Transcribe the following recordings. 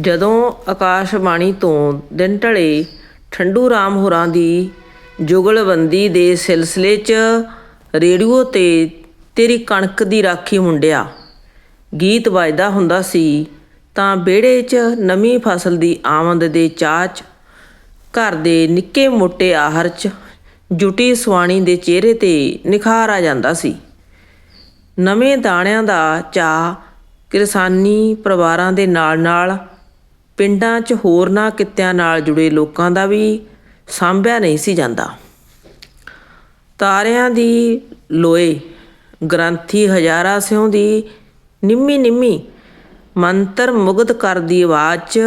ਜਦੋਂ ਆਕਾਸ਼ਵਾਣੀ ਤੋਂ ਦਿਨ ਢਲੇ ਠੰਡੂ ਰਾਮ ਹੋਰਾਂ ਦੀ ਜੁਗਲਬੰਦੀ ਦੇ ਸਿਲਸਿਲੇ 'ਚ ਰੇਡੀਓ ਤੇ ਤੇਰੀ ਕਣਕ ਦੀ ਰਾਖੀ ਮੁੰਡਿਆ। ਗੀਤ ਵੱਜਦਾ ਹੁੰਦਾ ਸੀ, ਤਾਂ ਵਿਹੜੇ 'ਚ ਨਵੀਂ ਫਸਲ ਦੀ ਆਮਦ ਦੇ ਚਾਅ 'ਚ, ਘਰ ਦੇ ਨਿੱਕੇ ਮੋਟੇ ਆਹਰ 'ਚ, ਜੁਟੀ ਸੁਆਣੀ ਦੇ ਚਿਹਰੇ ਤੇ ਨਿਖਾਰ ਆ ਜਾਂਦਾ ਸੀ। ਨਵੇਂ ਦਾਣਿਆਂ ਦਾ ਚਾਅ ਕਿਸਾਨੀ ਪਰਿਵਾਰਾਂ ਦੇ ਨਾਲ-ਨਾਲ ਪਿੰਡਾਂ 'ਚ ਹੋਰਨਾਂ ਕਿੱਤਿਆਂ ਨਾਲ ਜੁੜੇ ਲੋਕਾਂ ਦਾ ਵੀ ਸਾਂਭਿਆ ਨਹੀਂ ਸੀ ਜਾਂਦਾ। ਤਾਰਿਆਂ ਦੀ ਲੋਏ, ਗ੍ਰੰਥੀ ਹਜ਼ਾਰਾਂ ਸਿਉਂ ਦੀ, ਨਿੰਮੀ ਨਿੰਮੀ, ਮੰਤਰ ਮੁਗਧ ਕਰਦੀ ਆਵਾਜ਼ 'ਚ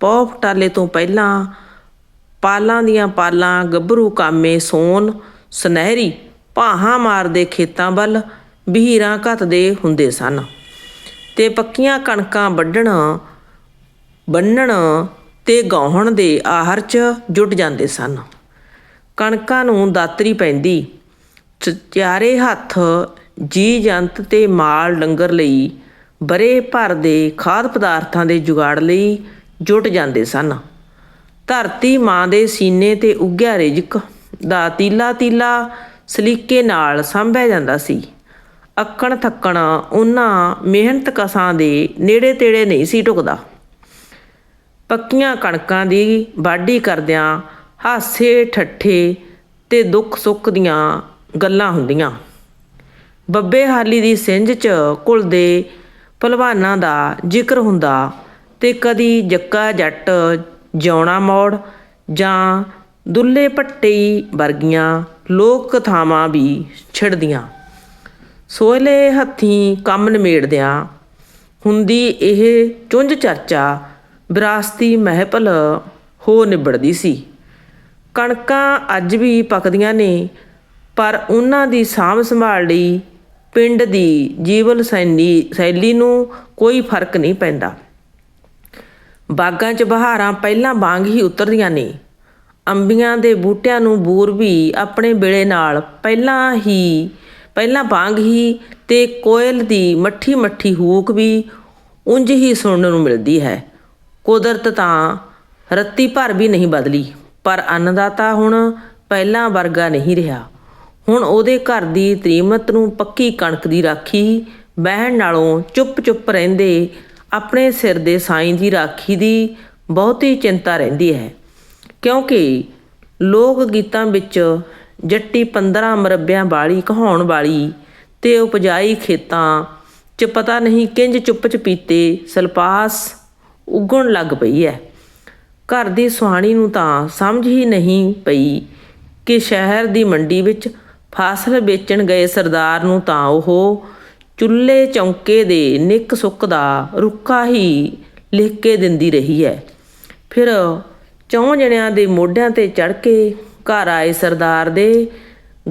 ਪੌ ਫਟਾਲੇ ਤੋਂ ਪਹਿਲਾਂ ਪਾਲਾਂ ਦੀਆਂ ਪਾਲਾਂ, ਗੱਭਰੂ ਕਾਮੇ ਸੋਨ, ਸੁਨਹਿਰੀ ਭਾਹਾਂ ਮਾਰਦੇ ਖੇਤਾਂ ਵੱਲ ਬਹੀਰਾਂ ਘੱਤਦੇ ਹੁੰਦੇ ਸਨ। ਤੇ ਪੱਕੀਆਂ ਕਣਕਾਂ ਵੱਢਣ ਬੰਨਣ ਤੇ ਗਾਉਣ ਦੇ ਆਹਰ 'ਚ ਜੁਟ ਜਾਂਦੇ ਸਨ। ਕਣਕਾਂ ਨੂੰ ਦਾਤਰੀ ਪੈਂਦੀ। ਚ- ਚਾਰੇ ਹੱਥ ਜੀ ਜੰਤ ਤੇ ਮਾਲ ਡੰਗਰ ਲਈ ਬਰੇ ਭਰ ਦੇ ਖਾਦ ਪਦਾਰਥਾਂ ਦੇ ਜੁਗਾੜ ਲਈ ਜੁਟ ਜਾਂਦੇ ਸਨ। ਧਰਤੀ ਮਾਂ ਦੇ ਸੀਨੇ ਤੇ ਉੱਗਿਆ ਰਿਜਕ ਦਾ ਤੀਲਾ ਤੀਲਾ ਸਲੀਕੇ ਨਾਲ ਸੰਭਿਆ ਜਾਂਦਾ ਸੀ। ਅੱਕਣ ਥੱਕਣ ਉਹਨਾਂ ਮਿਹਨਤ ਕਸਾਂ ਦੇ ਨੇੜੇ ਤੇੜੇ ਨਹੀਂ ਸੀ ਢੁਕਦਾ ਪੱਕੀਆਂ ਕਣਕਾਂ ਦੀ ਵਾਢੀ ਕਰਦਿਆਂ ਹਾਸੇ ਠੱਠੇ ਤੇ ਦੁੱਖ ਸੁੱਖ ਦੀਆਂ ਗੱਲਾਂ ਹੁੰਦੀਆਂ। ਬੱਬੇ ਹਾਲੀ ਦੀ ਸਿੰਝ 'ਚ ਘੁਲਦੇ ਭਲਵਾਨਾਂ ਦਾ ਜ਼ਿਕਰ ਹੁੰਦਾ ਤੇ ਕਦੀ ਜੱਕਾ ਜੱਟ ਜਿਉਣਾ ਮੋੜ ਜਾਂ ਦੁੱਲੇ ਪੱਟੀ ਵਰਗੀਆਂ ਲੋਕ ਕਥਾਵਾਂ ਵੀ ਛਿੜਦੀਆਂ। ਸੋਹਲੇ ਹੱਥੀਂ ਕੰਮ ਨਿਮੇੜਦਿਆਂ ਹੁੰਦੀ ਇਹ ਚੁੰਝ ਚਰਚਾ ਵਿਰਾਸਤੀ ਮਹਿਪਲ ਹੋ ਨਿਬੜਦੀ ਸੀ। ਕਣਕਾਂ ਅੱਜ ਵੀ ਪੱਕਦੀਆਂ ਨੇ, ਪਰ ਉਹਨਾਂ ਦੀ ਸਾਂਭ ਸੰਭਾਲ ਲਈ ਪਿੰਡ ਦੀ ਜੀਵਨ ਸੈਨੀ ਸ਼ੈਲੀ ਨੂੰ ਕੋਈ ਫ਼ਰਕ ਨਹੀਂ ਪੈਂਦਾ। ਬਾਗਾਂ 'ਚ ਬਹਾਰਾਂ ਪਹਿਲਾਂ ਵਾਂਗ ਹੀ ਉਤਰਦੀਆਂ ਨੇ। ਅੰਬੀਆਂ ਦੇ ਬੂਟਿਆਂ ਨੂੰ ਬੂਰ ਵੀ ਆਪਣੇ ਵੇਲੇ ਨਾਲ ਪਹਿਲਾਂ ਹੀ, ਪਹਿਲਾਂ ਵਾਂਗ ਹੀ ਤੇ ਕੋਇਲ ਦੀ ਮੱਠੀ ਮੱਠੀ ਹੂਕ ਵੀ ਉਂਝ ਹੀ ਸੁਣਨ ਨੂੰ ਮਿਲਦੀ ਹੈ। ਕੁਦਰਤ ਤਾਂ ਰੱਤੀ ਭਰ ਵੀ ਨਹੀਂ ਬਦਲੀ, ਪਰ ਅੰਨਦਾਤਾ ਹੁਣ ਪਹਿਲਾਂ ਵਰਗਾ ਨਹੀਂ ਰਿਹਾ। ਹੁਣ ਉਹਦੇ ਘਰ ਦੀ ਤ੍ਰੀਮਤ ਨੂੰ ਪੱਕੀ ਕਣਕ ਦੀ ਰਾਖੀ, ਬਹਿਣ ਨਾਲੋਂ ਚੁੱਪ-ਚੁੱਪ ਰਹਿੰਦੇ, ਆਪਣੇ ਸਿਰ ਦੇ ਸਾਈਂ ਦੀ ਰਾਖੀ ਦੀ ਬਹੁਤੀ ਚਿੰਤਾ ਰਹਿੰਦੀ ਹੈ। ਕਿਉਂਕਿ ਲੋਕ ਗੀਤਾਂ ਵਿੱਚ ਜੱਟੀ 15 ਮਰਬਿਆਂ ਵਾਲੀ, ਕਹਾਉਣ ਵਾਲੀ ਤੇ ਉਪਜਾਈ ਖੇਤਾਂ 'ਚ ਪਤਾ ਨਹੀਂ ਕਿੰਜ ਚੁੱਪ ਚਪੀਤੇ ਸਲਪਾਸ ਉੱਗਣ ਲੱਗ ਪਈ ਹੈ ਘਰ ਦੀ ਸੁਹਾਣੀ ਨੂੰ ਤਾਂ ਸਮਝ ਹੀ ਨਹੀਂ ਪਈ ਕਿ ਸ਼ਹਿਰ ਦੀ ਮੰਡੀ ਵਿੱਚ ਫਸਲ ਵੇਚਣ ਗਏ ਸਰਦਾਰ ਨੂੰ ਤਾਂ ਉਹ ਚੁੱਲ੍ਹੇ ਚੌਂਕੇ ਦੇ ਨਿੱਕ ਸੁੱਕ ਦਾ ਰੁੱਕਾ ਹੀ ਲਿਖ ਕੇ ਦਿੰਦੀ ਰਹੀ ਹੈ ਫਿਰ ਚੌਂ ਜਣਿਆਂ ਦੇ ਮੋਢਿਆਂ ਤੇ ਚੜ ਕੇ ਘਰ ਆਏ ਸਰਦਾਰ ਦੇ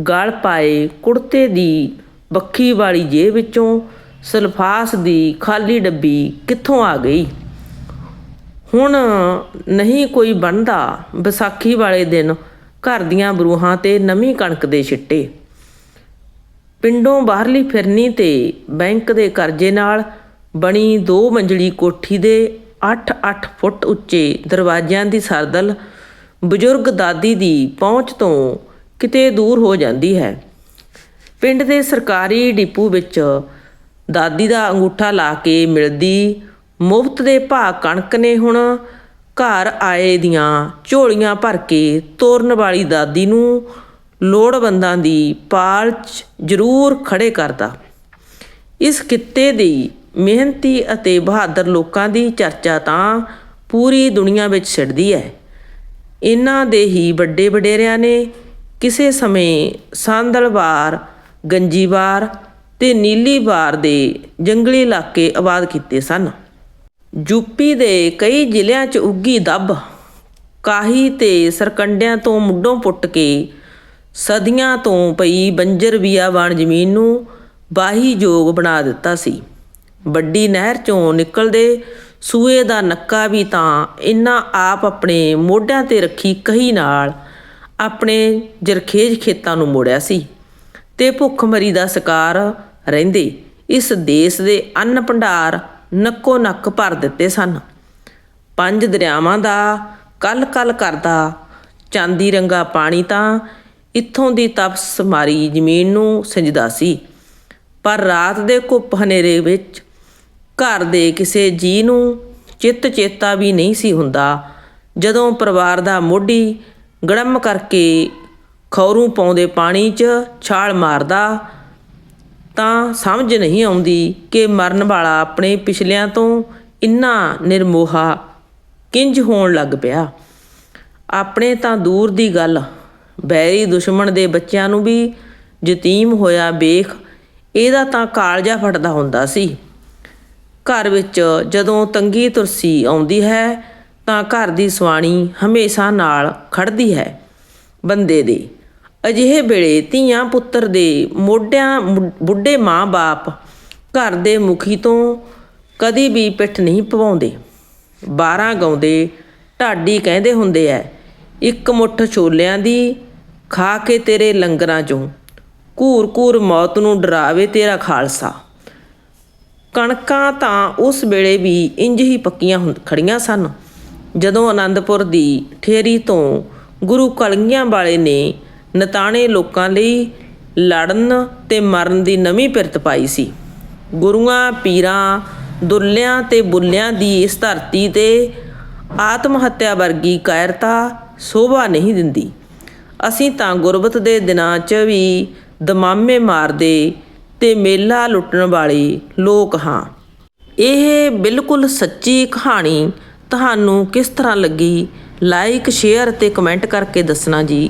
ਗਲ ਪਾਏ ਕੁੜਤੇ ਦੀ ਬੱਖੀ ਵਾਲੀ ਜੇਬ ਵਿੱਚੋਂ ਸਲਫਾਸ ਦੀ ਖਾਲੀ ਡੱਬੀ ਕਿੱਥੋਂ ਆ ਗਈ? ਹੁਣ ਨਹੀਂ ਕੋਈ ਬਣਦਾ ਵਿਸਾਖੀ ਵਾਲੇ ਦਿਨ ਘਰ ਦੀਆਂ ਬਰੂਹਾਂ ਤੇ ਨਵੀਂ ਕਣਕ ਦੇ ਛਿੱਟੇ। ਪਿੰਡੋਂ ਬਾਹਰਲੀ ਫਿਰਨੀ ਤੇ ਬੈਂਕ ਦੇ ਕਰਜ਼ੇ ਨਾਲ ਬਣੀ ਦੋ ਮੰਜ਼ਲੀ ਕੋਠੀ ਦੇ 8-8 ਫੁੱਟ ਉੱਚੇ ਦਰਵਾਜ਼ਿਆਂ ਦੀ ਸਰਦਲ ਬਜ਼ੁਰਗ ਦਾਦੀ ਦੀ ਪਹੁੰਚ ਤੋਂ ਕਿਤੇ ਦੂਰ ਹੋ ਜਾਂਦੀ ਹੈ। ਪਿੰਡ ਦੇ ਸਰਕਾਰੀ ਡਿਪੂ ਵਿੱਚ ਦਾਦੀ ਦਾ ਅੰਗੂਠਾ ਲਾ ਕੇ ਮਿਲਦੀ ਮੁਫਤ ਦੇ ਭਾਅ ਕਣਕ ਨੇ ਹੁਣ ਘਰ ਆਏ ਦੀਆਂ ਝੋਲੀਆਂ ਭਰ ਕੇ ਤੋਰਨ ਵਾਲੀ ਦਾਦੀ ਨੂੰ ਲੋੜਵੰਦਾਂ ਦੀ ਪਾਲ 'ਚ ਜ਼ਰੂਰ ਖੜੇ ਕਰਦਾ। ਇਸ ਕਿੱਤੇ ਦੀ ਮਿਹਨਤੀ ਅਤੇ ਬਹਾਦਰ ਲੋਕਾਂ ਦੀ ਚਰਚਾ ਤਾਂ ਪੂਰੀ ਦੁਨੀਆ ਵਿੱਚ ਛਿੜਦੀ ਹੈ। ਇਹਨਾਂ ਦੇ ਹੀ ਵੱਡੇ ਵਡੇਰਿਆਂ ਨੇ ਕਿਸੇ ਸਮੇਂ ਸਾਂਦਲਵਾਰ ਗੰਜੀਵਾਰ ਤੇ ਨੀਲੀਵਾਰ ਦੇ ਜੰਗਲੀ ਇਲਾਕੇ ਆਬਾਦ ਕੀਤੇ ਸਨ। ਯੂਪੀ ਦੇ ਕਈ ਜ਼ਿਲ੍ਹਿਆਂ 'ਚ ਉੱਗੀ ਦੱਬ। ਕਾਹੀ ਤੇ ਸਰਕੰਡਿਆਂ ਤੋਂ ਮੁੱਢੋਂ ਪੁੱਟ ਕੇ ਸਦੀਆਂ ਤੋਂ ਪਈ ਬੰਜਰ ਬਿਆਬਾਨ ਜ਼ਮੀਨ ਨੂੰ ਵਾਹੀ ਯੋਗ ਬਣਾ ਦਿੱਤਾ ਸੀ। ਵੱਡੀ ਨਹਿਰ 'ਚੋਂ ਨਿਕਲਦੇ ਸੂਏ ਦਾ ਨੱਕਾ ਵੀ ਤਾਂ ਇਹਨਾਂ ਆਪ ਆਪਣੇ ਮੋਢਿਆਂ ਤੇ ਰੱਖੀ ਕਹੀ ਨਾਲ ਆਪਣੇ ਜਰਖੇਜ ਖੇਤਾਂ ਨੂੰ ਮੋੜਿਆ ਸੀ ਤੇ ਭੁੱਖਮਰੀ ਦਾ ਸ਼ਿਕਾਰ ਰਹਿੰਦੇ। ਇਸ ਦੇਸ਼ ਦੇ ਅੰਨ ਭੰਡਾਰ ਨੱਕੋ ਨੱਕ ਭਰ ਦਿੱਤੇ ਸਨ। ਪੰਜ ਦਰਿਆਵਾਂ ਦਾ, ਕਲ ਕਲ ਕਰਦਾ, ਚਾਂਦੀ ਰੰਗਾ ਪਾਣੀ ਤਾਂ ਇੱਥੋਂ ਦੀ ਤਪਸ ਮਾਰੀ ਜ਼ਮੀਨ ਨੂੰ ਸਿੰਜਦਾ ਸੀ। ਪਰ ਰਾਤ ਦੇ ਘੁੱਪ ਹਨੇਰੇ ਵਿੱਚ ਘਰ ਦੇ ਕਿਸੇ ਜੀ ਨੂੰ ਚਿੱਤ ਚੇਤਾ ਵੀ ਨਹੀਂ ਸੀ ਹੁੰਦਾ। ਜਦੋਂ ਪਰਿਵਾਰ ਦਾ ਮੋਢੀ ਗੜਮ ਕਰਕੇ ਖੌਰੂ ਪਾਉਂਦੇ ਪਾਣੀ 'ਚ ਛਾਲ ਮਾਰਦਾ ਤਾਂ ਸਮਝ ਨਹੀਂ ਆਉਂਦੀ ਕਿ ਮਰਨ ਵਾਲਾ ਆਪਣੇ ਪਿਛਲਿਆਂ ਤੋਂ ਇੰਨਾ ਨਿਰਮੋਹਾ ਕਿੰਜ ਹੋਣ ਲੱਗ ਪਿਆ। ਆਪਣੇ ਤਾਂ ਦੂਰ ਦੀ ਗੱਲ, ਬੈਰੀ ਦੁਸ਼ਮਣ ਦੇ ਬੱਚਿਆਂ ਨੂੰ ਵੀ ਯਤੀਮ ਹੋਇਆ ਵੇਖ ਇਹਦਾ ਤਾਂ ਕਾਲਜਾ ਫਟਦਾ ਹੁੰਦਾ ਸੀ। ਘਰ ਵਿੱਚ ਜਦੋਂ ਤੰਗੀ ਤੁਰਸੀ ਆਉਂਦੀ ਹੈ ਤਾਂ ਘਰ ਦੀ ਸਵਾਣੀ ਹਮੇਸ਼ਾ ਨਾਲ ਖੜਦੀ ਹੈ ਬੰਦੇ ਦੀ। ਅਜਿਹੇ ਵੇਲੇ ਧੀਆਂ ਪੁੱਤਰ ਦੇ ਮੋਢਿਆਂ, ਮੁ- ਬੁੱਢੇ ਮਾਂ-ਬਾਪ ਘਰ ਦੇ ਮੁਖੀ ਤੋਂ ਕਦੀ ਵੀ ਪਿੱਠ ਨਹੀਂ ਪਵਾਉਂਦੇ। 12 ਗਾਉਂਦੇ, ਢਾਡੀ ਕਹਿੰਦੇ ਹੁੰਦੇ ਐ, ਇੱਕ ਮੁੱਠ ਛੋਲਿਆਂ ਦੀ ਖਾ ਕੇ ਤੇਰੇ ਲੰਗਰਾਂ ਚੋਂ ਘੂਰ ਘੂਰ ਮੌਤ ਨੂੰ ਡਰਾਵੇ ਤੇਰਾ ਖਾਲਸਾ। ਕਣਕਾਂ ਤਾਂ ਉਸ ਵੇਲੇ ਵੀ ਇੰਜ ਹੀ ਪੱਕੀਆਂ ਹੁੰ- ਖੜੀਆਂ ਸਨ, ਜਦੋਂ ਆਨੰਦਪੁਰ ਦੀ ਠੇਰੀ ਤੋਂ ਗੁਰੂ ਕਲਗੀਆਂ ਵਾਲੇ ਨੇ ਨਤਾਣੇ ਲੋਕਾਂ ਲਈ ਲੜਨ ਤੇ ਮਰਨ ਦੀ ਨਵੀਂ ਪਿਰਤ ਪਾਈ ਸੀ। ਗੁਰੂਆਂ, ਪੀਰਾਂ, ਦੁੱਲਿਆਂ ਤੇ ਬੁੱਲਿਆਂ ਦੀ ਇਸ ਧਰਤੀ ਤੇ ਆਤਮ ਹੱਤਿਆ ਵਰਗੀ ਕਾਇਰਤਾ ਸ਼ੋਭਾ ਨਹੀਂ ਦਿੰਦੀ। ਅਸੀਂ ਤਾਂ ਗੁਰਬਤ ਦੇ ਦਿਨਾਂ 'ਚ ਵੀ ਦਮਾਮੇ ਮਾਰਦੇ ਤੇ ਮੇਲਾ ਲੁੱਟਣ ਵਾਲੇ ਲੋਕ ਹਾਂ। ਇਹ ਬਿਲਕੁਲ ਸੱਚੀ ਕਹਾਣੀ ਤੁਹਾਨੂੰ ਕਿਸ ਤਰ੍ਹਾਂ ਲੱਗੀ? ਲਾਈਕ ਸ਼ੇਅਰ ਤੇ ਕਮੈਂਟ ਕਰਕੇ ਦੱਸਣਾ ਜੀ।